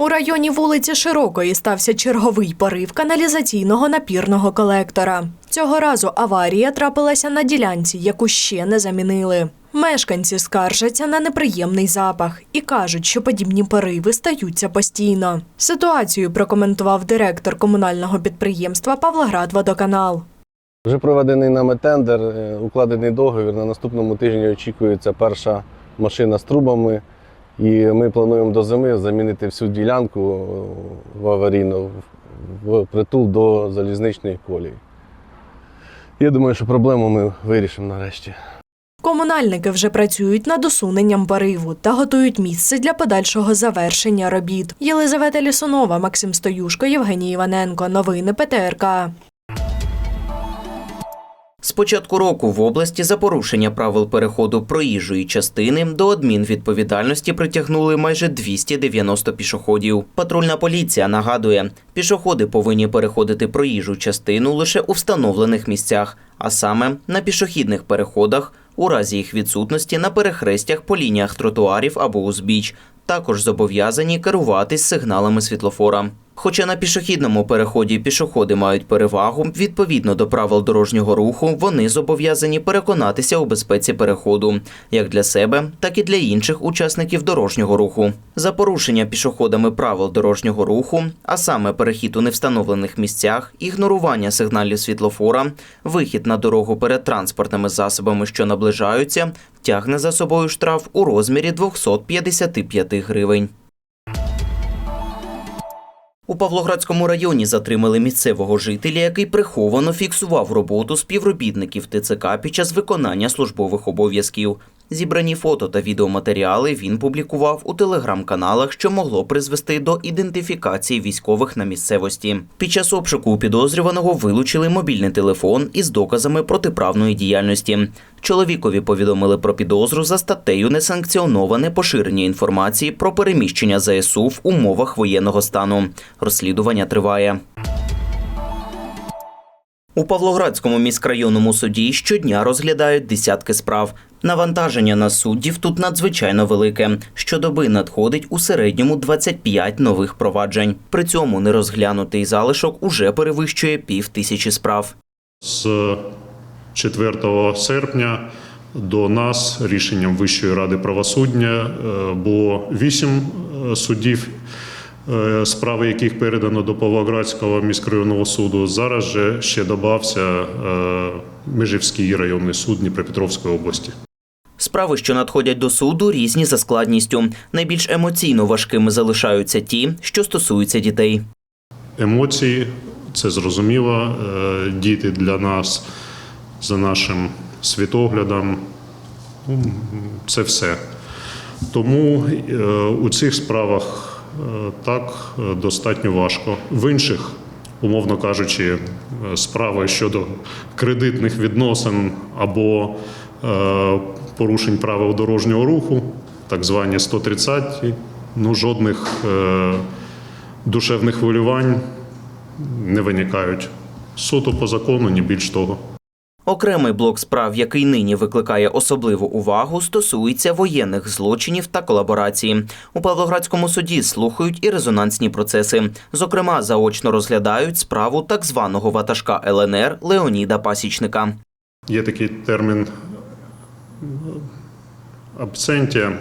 У районі вулиці Широкої стався черговий порив каналізаційного напірного колектора. Цього разу аварія трапилася на ділянці, яку ще не замінили. Мешканці скаржаться на неприємний запах і кажуть, що подібні пориви стаються постійно. Ситуацію прокоментував директор комунального підприємства Павлоградводоканал. Вже проведений нами тендер, е, укладений договір. На наступному тижні очікується перша машина з трубами. І ми плануємо до зими замінити всю ділянку е, в аварійну в притул до залізничної колії. Я думаю, що проблему ми вирішимо нарешті. Комунальники вже працюють над усуненням пориву та готують місце для подальшого завершення робіт. Єлизавета Лісунова, Максим Стоюшко, Євгеній Іваненко. Новини ПТРК. З початку року в області за порушення правил переходу проїжджої частини до адмінвідповідальності притягнули майже 290 пішоходів. Патрульна поліція нагадує, пішоходи повинні переходити проїжджу частину лише у встановлених місцях, а саме на пішохідних переходах, у разі їх відсутності на перехрестях по лініях тротуарів або узбіч. Також зобов'язані керуватись сигналами світлофора. Хоча на пішохідному переході пішоходи мають перевагу, відповідно до правил дорожнього руху, вони зобов'язані переконатися у безпеці переходу як для себе, так і для інших учасників дорожнього руху. За порушення пішоходами правил дорожнього руху, а саме перехід у невстановлених місцях, ігнорування сигналів світлофора, вихід на дорогу перед транспортними засобами, що наближаються, тягне за собою штраф у розмірі 255 гривень. У Павлоградському районі затримали місцевого жителя, який приховано фіксував роботу співробітників ТЦК під час виконання службових обов'язків. Зібрані фото та відеоматеріали він публікував у телеграм-каналах, що могло призвести до ідентифікації військових на місцевості. Під час обшуку у підозрюваного вилучили мобільний телефон із доказами протиправної діяльності. Чоловікові повідомили про підозру за статтею несанкціоноване поширення інформації про переміщення ЗСУ в умовах воєнного стану. Розслідування триває. У Павлоградському міськрайонному суді щодня розглядають десятки справ. Навантаження на суддів тут надзвичайно велике. Щодоби надходить у середньому 25 нових проваджень. При цьому нерозглянутий залишок уже перевищує пів тисячі справ. З 4 серпня до нас рішенням Вищої ради правосуддя е, було вісім е, суддів, справи яких передано до Павлоградського міськрайонного суду. Зараз же ще додався Межівський районний суд Дніпропетровської області. Справи, що надходять до суду, різні за складністю. Найбільш емоційно важкими залишаються ті, що стосуються дітей. Емоції це зрозуміло. Е, Діти для нас за нашим світоглядом ну, це все. Тому е, у цих справах е, так е, достатньо важко. В інших, умовно кажучи, е, справи щодо кредитних відносин або е, порушень правил дорожнього руху, так звані 130, ну жодних е, душевних хвилювань не виникають. Суто по закону, ні більш того. Окремий блок справ, який нині викликає особливу увагу, стосується воєнних злочинів та колаборації. У Павлоградському суді слухають і резонансні процеси. Зокрема, заочно розглядають справу так званого ватажка ЛНР Леоніда Пасічника. Є такий термін абсентія.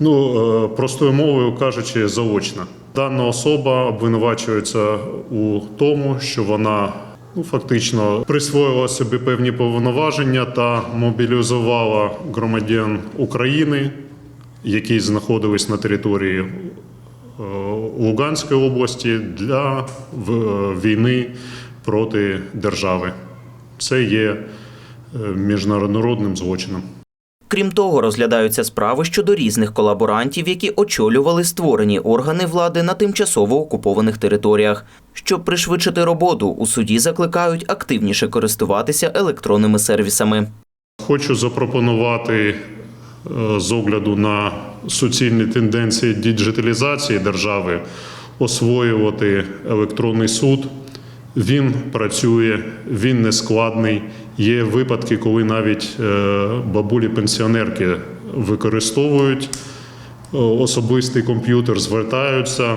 Ну, е, простою мовою кажучи, заочна. Дана особа обвинувачується у тому, що вона ну, фактично присвоїла собі певні повноваження та мобілізувала громадян України, які знаходились на території е, Луганської області для війни проти держави. Це є е, міжнародним злочином. Крім того, розглядаються справи щодо різних колаборантів, які очолювали створені органи влади на тимчасово окупованих територіях. Щоб пришвидшити роботу, у суді закликають активніше користуватися електронними сервісами. Хочу запропонувати е, з огляду на суцільні тенденції діджиталізації держави освоювати електронний суд. Він працює, він не складний. Є випадки, коли навіть е, бабулі-пенсіонерки використовують е, особистий комп'ютер, звертаються.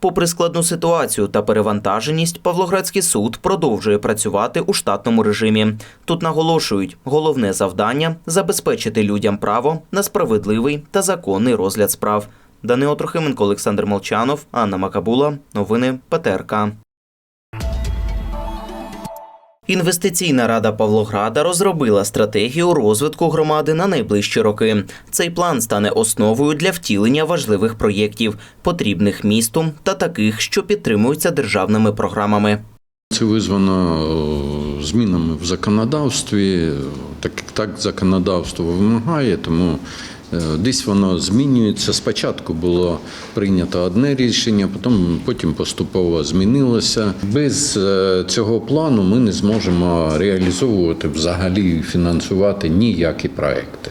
Попри складну ситуацію та перевантаженість, Павлоградський суд продовжує працювати у штатному режимі. Тут наголошують, головне завдання забезпечити людям право на справедливий та законний розгляд справ. Данило Трохименко, Олександр Молчанов, Анна Макабула. Новини ПТРК. Інвестиційна рада Павлограда розробила стратегію розвитку громади на найближчі роки. Цей план стане основою для втілення важливих проєктів, потрібних місту та таких, що підтримуються державними програмами. Це визвано е, змінами в законодавстві, так як так законодавство вимагає, тому десь воно змінюється. Спочатку було прийнято одне рішення, потім, потім поступово змінилося. Без е, цього плану ми не зможемо реалізовувати взагалі фінансувати ніякі проекти.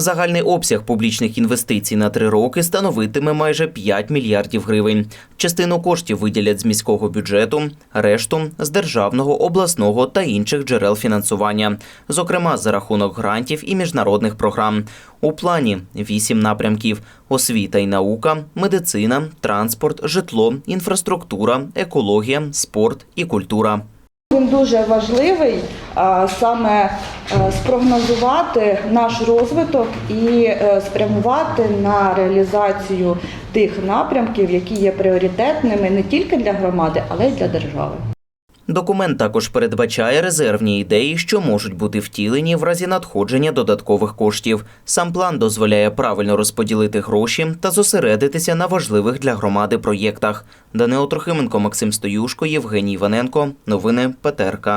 Загальний обсяг публічних інвестицій на три роки становитиме майже 5 мільярдів гривень. Частину коштів виділять з міського бюджету, решту з державного, обласного та інших джерел фінансування, зокрема за рахунок грантів і міжнародних програм. У плані вісім напрямків: освіта і наука, медицина, транспорт, житло, інфраструктура, екологія, спорт і культура. Він дуже важливий саме е, спрогнозувати наш розвиток і е, спрямувати на реалізацію тих напрямків, які є пріоритетними не тільки для громади, але й для держави. Документ також передбачає резервні ідеї, що можуть бути втілені в разі надходження додаткових коштів. Сам план дозволяє правильно розподілити гроші та зосередитися на важливих для громади проєктах. Данило Трохименко, Максим Стоюшко, Євгеній Іваненко. Новини ПТРК.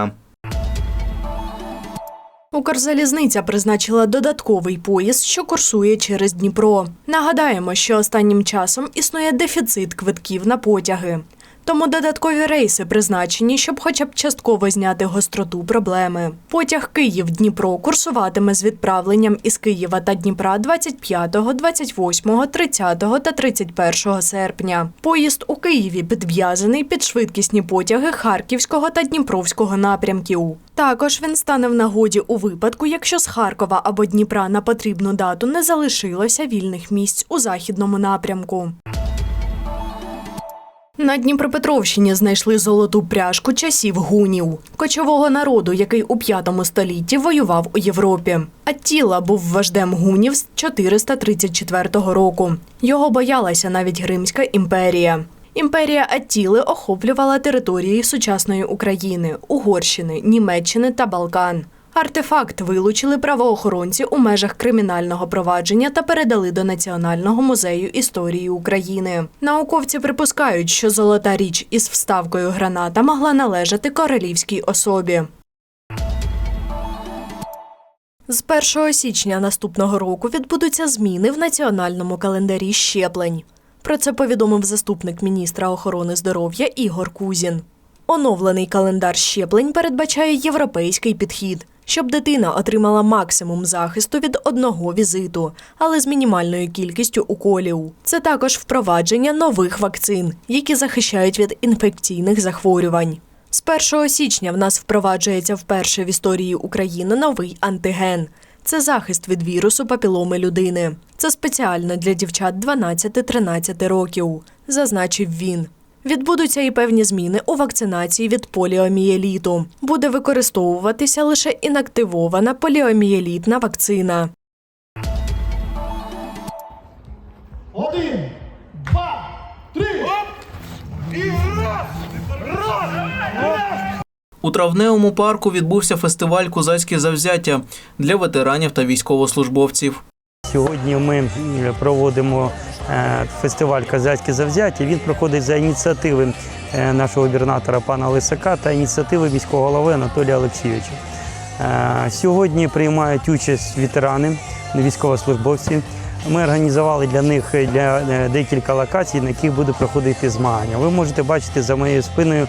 Укрзалізниця призначила додатковий поїзд, що курсує через Дніпро. Нагадаємо, що останнім часом існує дефіцит квитків на потяги. Тому додаткові рейси призначені, щоб хоча б частково зняти гостроту проблеми. Потяг Київ-Дніпро курсуватиме з відправленням із Києва та Дніпра 25, 28, 30 та 31 серпня. Поїзд у Києві підв'язаний під швидкісні потяги Харківського та Дніпровського напрямків. Також він стане в нагоді у випадку, якщо з Харкова або Дніпра на потрібну дату не залишилося вільних місць у західному напрямку. На Дніпропетровщині знайшли золоту пряжку часів гунів, кочового народу, який у п'ятому столітті воював у Європі. Аттіла був вождем гунів з 434 року. Його боялася навіть Римська імперія. Імперія Аттіли охоплювала території сучасної України, Угорщини, Німеччини та Балкан. Артефакт вилучили правоохоронці у межах кримінального провадження та передали до Національного музею історії України. Науковці припускають, що золота річ із вставкою граната могла належати королівській особі. З 1 січня наступного року відбудуться зміни в національному календарі щеплень. Про це повідомив заступник міністра охорони здоров'я Ігор Кузін. Оновлений календар щеплень передбачає європейський підхід, щоб дитина отримала максимум захисту від одного візиту, але з мінімальною кількістю уколів. Це також впровадження нових вакцин, які захищають від інфекційних захворювань. З 1 січня в нас впроваджується вперше в історії України новий антиген. Це захист від вірусу папіломи людини. Це спеціально для дівчат 12-13 років, зазначив він. Відбудуться і певні зміни у вакцинації від поліомієліту. Буде використовуватися лише інактивована поліомієлітна вакцина. Один, два, три. І раз! Раз! Раз! У травневому парку відбувся фестиваль Козацьке завзяття для ветеранів та військовослужбовців. Сьогодні ми проводимо е, фестиваль Козацьке завзяття. Він проходить за ініціативи е, нашого губернатора пана Лисака та ініціативи міського голови Анатолія Олексійовича. Е, Сьогодні приймають участь ветерани, військовослужбовці. Ми організували для них е, для е, декілька локацій, на яких буде проходити змагання. Ви можете бачити за моєю спиною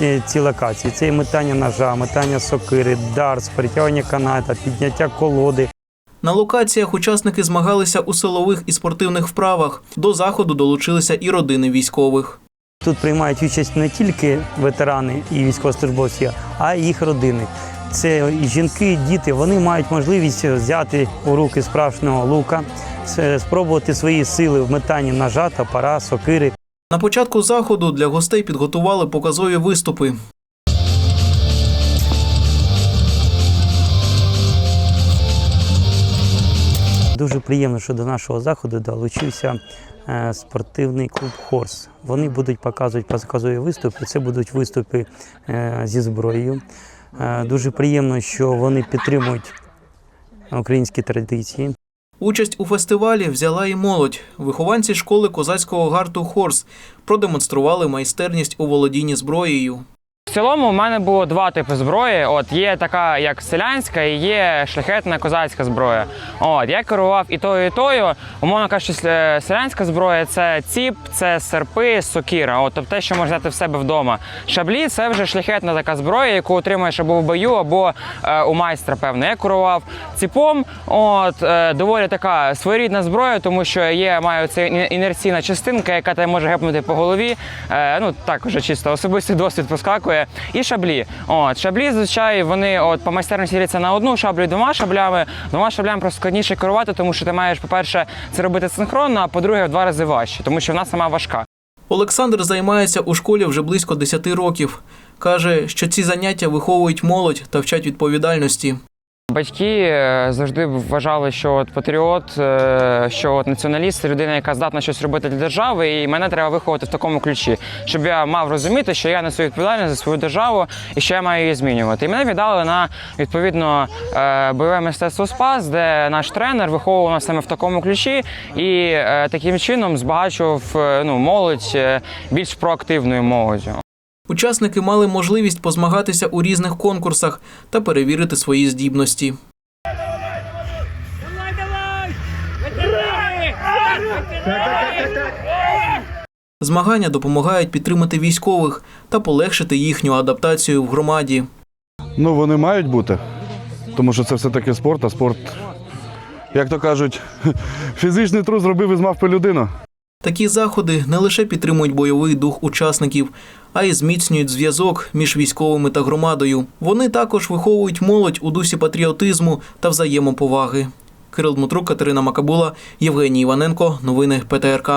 е, ці локації. Це і метання ножа, метання сокири, дартс, притягування каната, підняття колоди. На локаціях учасники змагалися у силових і спортивних вправах. До заходу долучилися і родини військових. Тут приймають участь не тільки ветерани і військовослужбовці, а й їх родини. Це і жінки, і діти. Вони мають можливість взяти у руки справжнього лука, спробувати свої сили в метанні ножа, топора, сокири. На початку заходу для гостей підготували показові виступи. Дуже приємно, що до нашого заходу долучився е, спортивний клуб Хорс. Вони будуть показувати показові виступи. Це будуть виступи е, зі зброєю. Е, Дуже приємно, що вони підтримують українські традиції. Участь у фестивалі взяла і молодь. Вихованці школи козацького гарту Хорс продемонстрували майстерність у володінні зброєю. В цілому у мене було два типи зброї. От є така як селянська, і є шляхетна козацька зброя. От я керував і тою, і тою. Умовно кажучи, селянська зброя це ціп, це серпи, сокіра. От тобто те, що можна взяти в себе вдома. Шаблі це вже шляхетна така зброя, яку отримуєш або в бою, або е, у майстра. Певно. Я керував ціпом. От е, доволі така своєрідна зброя, тому що є маю це інерційна частинка, яка тебе може гепнути по голові. Е, ну так вже чисто особистий досвід проскакує. І шаблі. От шаблі, звичайно, вони от по майстерності діляться на одну шаблю і двома шаблями. Двома шаблями просто складніше керувати, тому що ти маєш, по-перше, це робити синхронно, а по-друге, в два рази важче, тому що вона сама важка. Олександр займається у школі вже близько 10 років. Каже, що ці заняття виховують молодь та вчать відповідальності. Батьки е, завжди вважали, що от патріот, е, що от націоналіст людина, яка здатна щось робити для держави, і мене треба виховати в такому ключі, щоб я мав розуміти, що я несу відповідальність за свою державу і що я маю її змінювати. І мене віддали на відповідно е, бойове мистецтво Спас, де наш тренер виховував нас саме в такому ключі і таким чином збагачував ну, молодь більш проактивною молоддю. Учасники мали можливість позмагатися у різних конкурсах та перевірити свої здібності. Змагання допомагають підтримати військових та полегшити їхню адаптацію в громаді. Ну, вони мають бути, тому що це все-таки спорт, а спорт, як то кажуть, фізичний труд зробив із мавпи людину. Такі заходи не лише підтримують бойовий дух учасників, а й зміцнюють зв'язок між військовими та громадою. Вони також виховують молодь у дусі патріотизму та взаємоповаги. Кирил Дмитрук, Катерина Макабула, Євгеній Іваненко. Новини ПТРК.